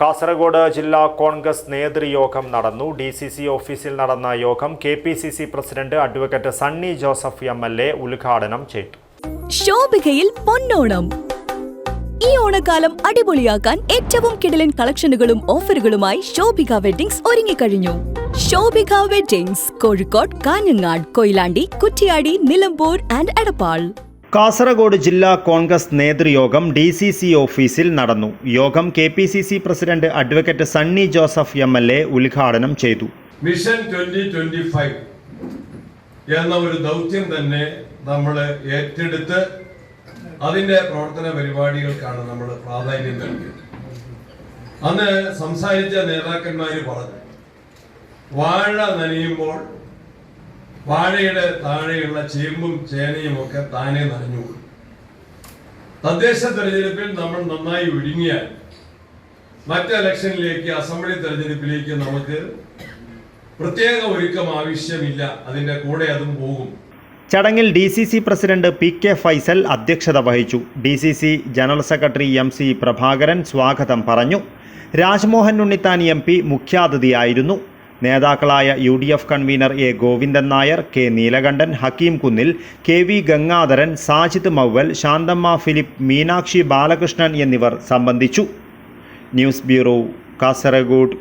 കാസർഗോഡ് ജില്ലാ കോൺഗ്രസ് നേതൃയോഗം നടന്നു. ഡി സി സി ഓഫീസിൽ നടന്ന യോഗം K P C C president advocate Sunny Joseph M L A ഉദ്ഘാടനം ചെയ്തു. ശോഭികയിൽ പൊന്നോണം. ഈ ഓണക്കാലം അടിപൊളിയാക്കാൻ ഏറ്റവും കിടലൻ കളക്ഷനുകളും ഓഫറുകളുമായി ശോഭിക വെഡിങ്സ് ഒരുങ്ങിക്കഴിഞ്ഞു. Shobhika weddings Kozhikode Kanhangad Koyilandy Kuttiady Nilambur and Edappal. Kasaragod ജില്ലാ കോൺഗ്രസ് നേതൃയോഗം ഡി സി സി ഓഫീസിൽ നടന്നു. യോഗം K P C C president advocate Sunny Joseph M L A ഉദ്ഘാടനം ചെയ്തു. മിഷൻ ട്വന്റി ട്വന്റി ഫൈവ് എന്ന ഒരു ദൗത്യം തന്നെ നമ്മൾ ഏറ്റെടുത്ത് അതിന്റെ പ്രവർത്തന പരിപാടികൾക്കാണ് നമ്മൾ പ്രാധാന്യം നൽകിയത്. അന്ന് സംസാരിച്ച നേതാക്കന്മാർ പറഞ്ഞു വാഴ നനയുമ്പോൾ വാഴയുടെ താഴെയുള്ള ചേമ്പും ചേനയും ഒക്കെ താനെ നനഞ്ഞുകൊള്ളും തദ്ദേശ തെരഞ്ഞെടുപ്പിൽ നമ്മൾ നന്നായി ഒരുങ്ങിയാൽ മറ്റ് ഇലക്ഷനിലേക്ക് അസംബ്ലി തെരഞ്ഞെടുപ്പിലേക്ക് നമുക്ക് പ്രത്യേക ഒരുക്കം ആവശ്യമില്ല. അതിന്റെ കൂടെ അതും പോകും. ചടങ്ങിൽ D C C president P K Faisal അധ്യക്ഷത വഹിച്ചു. D C C general secretary M C Prabhakaran സ്വാഗതം പറഞ്ഞു. രാജ്മോഹൻ ഉണ്ണിത്താൻ എം പി മുഖ്യാതിഥിയായിരുന്നു. നേതാക്കളായ U D F convener A Govindan Nair K Neelakandan Hakeem Kunnil K V Gangadharan Sajid Mauval Shanthamma Philip Meenakshi Balakrishnan എന്നിവർ സംബന്ധിച്ചു. News bureau Kasaragod.